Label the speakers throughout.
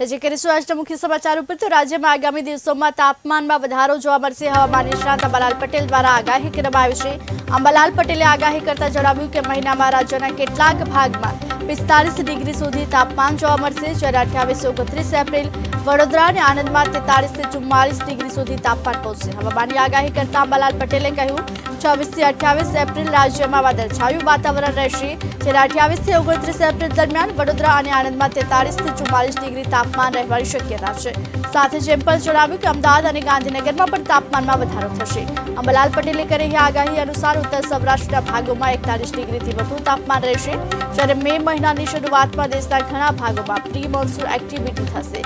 Speaker 1: નજીક કરીશું આજના મુખ્ય સમાચાર ઉપર તો રાજ્યમાં આગામી દિવસોમાં તાપમાનમાં વધારો જોવા મળશે. હવામાન નિષ્ણાત અંબાલાલ પટેલ દ્વારા આગાહી કરવામાં આવી છે. અંબાલાલ પટેલે આગાહી કરતા જણાવ્યું કે મહિનામાં રાજ્યના કેટલાક ભાગમાં પિસ્તાલીસ ડિગ્રી સુધી તાપમાન જોવા મળશે. જ્યારે અઠ્યાવીસ, ઓગણત્રીસ એપ્રિલ વડોદરા અને આણંદમાં તેતાલીસથી ચુમ્માલીસ ડિગ્રી સુધી તાપમાન પહોંચશે. હવામાનની આગાહી કરતા અંબાલાલ પટેલે કહ્યું ચોવીસથી અઠ્યાવીસ એપ્રિલ રાજ્યમાં વાદળછાયું વાતાવરણ રહેશે. જ્યારે અઠ્યાવીસથી ઓગણત્રીસ એપ્રિલ દરમિયાન વડોદરા અને આણંદમાં તેતાલીસથી ચુમ્માલીસ ડિગ્રી તાપમાન રહેવાની શક્યતા છે. સાથે જેમ પણ જણાવ્યું કે અમદાવાદ અને ગાંધીનગરમાં પણ તાપમાનમાં વધારો થશે. અંબાલાલ પટેલે કરેલી આગાહી અનુસાર ઉત્તર સૌરાષ્ટ્રના ભાગોમાં એકતાલીસ ડિગ્રીથી વધુ તાપમાન રહેશે. જ્યારે મે મહિનાની શરૂઆતમાં દેશના ઘણા ભાગોમાં પ્રી મોન્સૂન એક્ટિવિટી થશે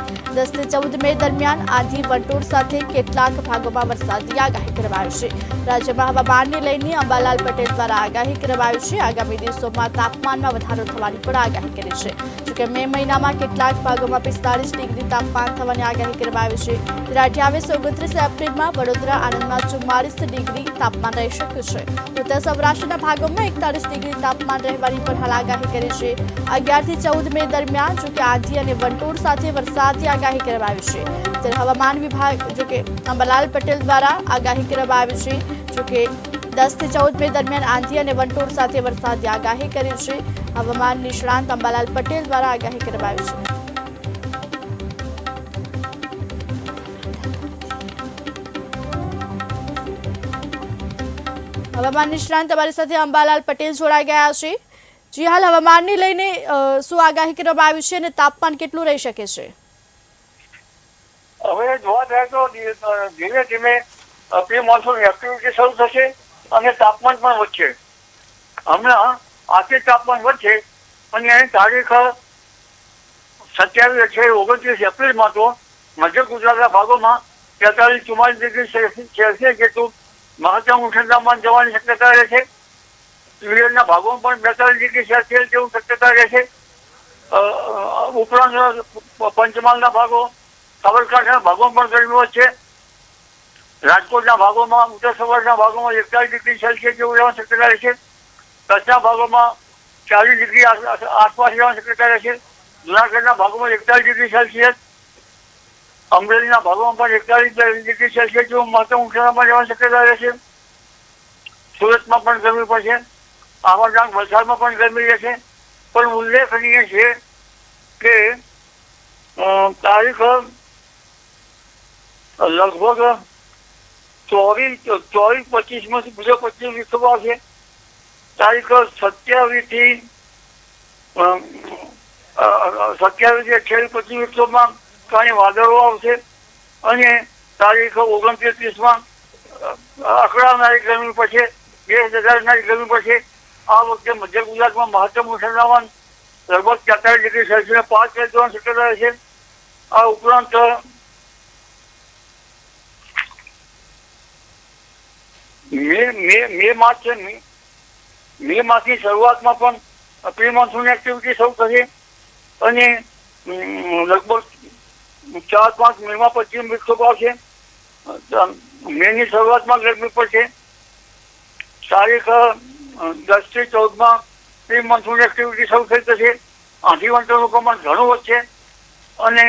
Speaker 1: દસ ચૌદ મે દરમિયાન આંધી વંટોળ સાથે કેટલાક ભાગોમાં વરસાદની આગાહી કરવામાં આવી છે. રાજ્યમાં હવામાનને લઈને અંબાલાલ પટેલ દ્વારા આગાહી કરવામાં છે. આગામી દિવસોમાં તાપમાનમાં વધારો થવાની પણ આગાહી કરી છે. જોકે મે મહિનામાં કેટલાક ભાગોમાં પિસ્તાલીસ ડિગ્રી તાપમાન થવાની આગાહી કરવામાં આવી છે ત્યારે અઠ્યાવીસ ઓગણત્રીસ એપ્રિલમાં વડોદરા આણંદમાં ચુમ્માલીસ ડિગ્રી તાપમાન રહી શકે છે. ઉત્તર સૌરાષ્ટ્રના ભાગોમાં એકતાલીસ ડિગ્રી તાપમાન રહેવાની પણ હાલ આગાહી કરી છે. અગિયારથી ચૌદ મે દરમિયાન જોકે આંધી અને વંટોળ સાથે વરસાદની આગાહી કરવામાં આવી છે. ત્યારે હવામાન વિભાગ જોકે અંબાલાલ પટેલ દ્વારા આગાહી કરવામાં આવી છે, જો કે દસથી ચૌદ મે દરમિયાન આંધી અને વંટોળ સાથે વરસાદની આગાહી કરી છે. હવામાન નિષ્ણાંત અંબાલાલ પટેલ દ્વારા આગાહી કરવામાં આવી છે. હવામાન નિષ્ણાંત તમારી સાથે અંબાલાલ પટેલ જોડાઈ ગયા છે. જી હાલ હવામાનને લઈને શું આગાહી કરવામાં આવી છે અને તાપમાન કેટલું રહી શકે છે?
Speaker 2: હવે જોવા જાય તો ધીમે ધીમે પ્રી મોન્સૂન એક્ટિવિટી શરૂ થશે અને તાપમાન પણ વધશે. હમણાં આથી તાપમાન વધશે અને તારીખ સત્યાવીસ અઠ્યાવીસ ઓગણત્રીસ એપ્રિલમાં તો મધ્ય ગુજરાતના ભાગોમાં તેતાલીસ ચુમ્માલીસ ડિગ્રી સેલ્સિયસ જેટલું મહત્તમ ઠંડામાન જવાની શક્યતા રહેશે વિયરના ભાગોમાં પણ બેતાલીસ ડિગ્રી સેલ્સિયસ જેવું શક્યતા રહેશે ઉપરાંત પંચમહાલના ભાગો સાબરકાંઠાના ભાગોમાં પણ ગરમી વધશે રાજકોટના ભાગોમાં ઉત્તર સૌરાષ્ટ્રના ભાગોમાં એકતાલીસ ડિગ્રી સેલ્સિયસ જેવું રહેવાની શક્યતા રહેશે કચ્છના ભાગોમાં ચાલીસ ડિગ્રી આસ- આસ- આસપાસ રહેવાની શક્યતા રહેશે જુનાગઢના ભાગોમાં એકતાલીસ ડિગ્રી સેલ્સિયસ. અમરેલીના ભાગોમાં પણ એકતાલીસ ડિગ્રી સેલ્સિયસ જેવું મહત્તમ ઉષ્ણતામાન રહેવાની શક્યતા રહેશે સુરતમાં પણ ગરમી પડશે આવાડાંગ વલસાડમાં પણ ગરમી રહેશે પણ ઉલ્લેખનીય છે કે તારીખ લગભગ ચોવીસ ચોવીસ પચીસમાંથી બીજો પચીસ વિશ્વ આવશે તારીખ સત્યાવીસથી સત્યાવીસ અઠ્યાવીસ પચીસ વિશ્વમાં કાંઈ વાદળો આવશે અને તારીખ ઓગણત્રીસમાં અકળાવનારી ગરમી પડશે બે હજારનારી ગરમી પડશે આ વખતે મધ્ય ગુજરાતમાં મહત્તમ ઉષ્ણતામાન લગભગ તેતાલીસ ડિગ્રી સેલ્સિયસ પાંચ જવાની શક્યતા રહેશે આ ઉપરાંત મે મે મે છે મે મે માસની શરૂઆતમાં પણ પ્રી મોન્સૂન એક્ટિવિટી શરૂ થશે અને લગભગ ચાર પાંચ મેમાં પશ્ચિમ વિક્ષોભ આવશે મેની શરૂઆતમાં ગરમી પડશે તારીખ દસથી ચૌદમાં પ્રી મોન્સૂન એક્ટિવિટી શરૂ થઈ જશે. આંધી વંટરનું પ્રમાણ ઘણું વધશે અને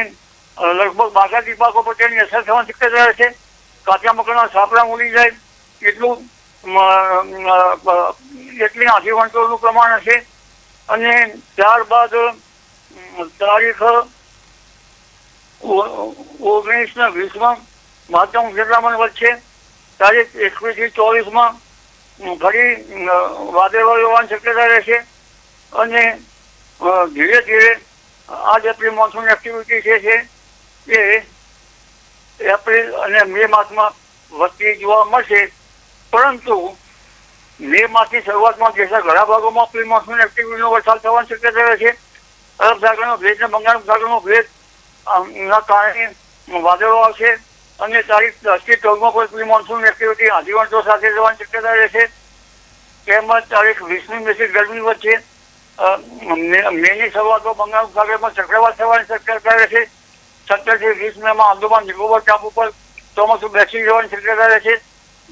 Speaker 2: લગભગ બાગાતી પાકો પર તેની અસર થવાની શક્યતા રહેશે કાચા મકાનના સાપડા ઉડી જાય એટલું એટલી આંધી વંટોળનું પ્રમાણ હશે. અને ત્યારબાદ તારીખ ઓગણીસ ને વીસમાં મહત્તમ ઉષ્ણતામાન વધશે તારીખ એકવીસથી ચોવીસમાં ફરી વાદળવાળું વાદળો હોવાની શક્યતા રહેશે. અને ધીરે ધીરે આ જે પ્રી મોન્સૂન એક્ટિવિટી છે છે, એ એપ્રિલ અને મે માસમાં વધતી જોવા મળશે. પરંતુ મે માંથી શરૂઆતમાં દેશના ઘણા ભાગોમાં પ્રી મોન્સૂન એક્ટિવિટીનો વરસાદ થવાની શક્યતા રહેશે અરબ સાગરનો ભેજ અને બંગાળ સાગરનો ભેજ ના કારણે વાદળો આવશે અને તારીખ દસથી ચૌદમાં પણ પ્રી મોન્સૂન એક્ટિવિટી આંધીવંટો સાથે જવાની શક્યતા રહેશે તેમજ તારીખ વીસમી મેસી ગરમી વચ્ચે મેની શરૂઆતમાં બંગાળ સાગરમાં ચક્રવાત થવાની શક્યતા રહેશે સત્તરથી વીસ મેમાં આંદોમાન નિકોબાર ટાપુ પર ચોમાસું બેસી જવાની શક્યતા રહેશે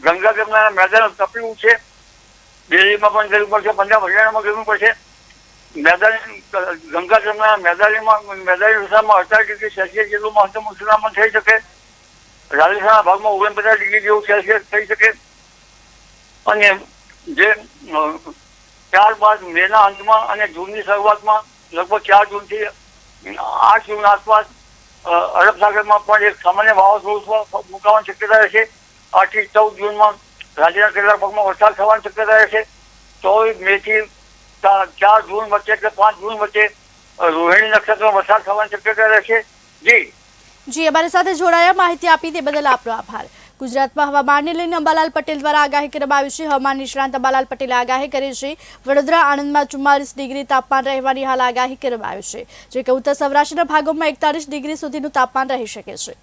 Speaker 2: ગંગા જમના મેદાન તપ્યું છે. દિલ્હીમાં પણ ગરમી પડશે, પંજાબ હરિયાણામાં કરવું પડશે. મેદાની ગંગા જમના મેદાનીમાં, મેદાની વિસ્તારમાં અડતાલીસ ડિગ્રી સેલ્સિયસ જેટલું મહત્તમ ઉષ્ણામણ થઈ શકે. રાજસ્થાનના ભાગમાં ઓગણપચાસ ડિગ્રી જેવું સેલ્સિયસ થઈ શકે. અને જે ત્યારબાદ મેના અંતમાં અને જૂનની શરૂઆતમાં, લગભગ ચાર જૂનથી આઠ જૂન આસપાસ અરબ સાગરમાં પણ એક સામાન્ય વાવાઝોડું મુકાવાની શક્યતા રહેશે. આઠથી ચૌદ જૂનમાં રાજ્યના કેટલાક ભાગમાં વરસાદ થવાની શક્યતા રહેશે ચોવીસ મે થી ચાર જૂન વચ્ચે કે પાંચ જૂન વચ્ચે રોહિણી નક્ષત્રમાં વરસાદ થવાની શક્યતા રહેશે જી.
Speaker 1: જી, અમારી સાથે જોડાયા. માહિતી આપી તે બદલ આપનો આભાર. ગુજરાતમાં હવામાનને લઈને અંબાલાલ પટેલ દ્વારા આગાહી કરવામાં આવી છે. હવામાન નિષ્ણાંત અંબાલાલ પટેલે આગાહી કરી છે. વડોદરા આણંદમાં ચુમ્માલીસ ડિગ્રી તાપમાન રહેવાની હાલ આગાહી કરવામાં આવી છે. જે કે ઉત્તર સૌરાષ્ટ્રના ભાગોમાં એકતાલીસ ડિગ્રી સુધીનું તાપમાન રહી શકે છે.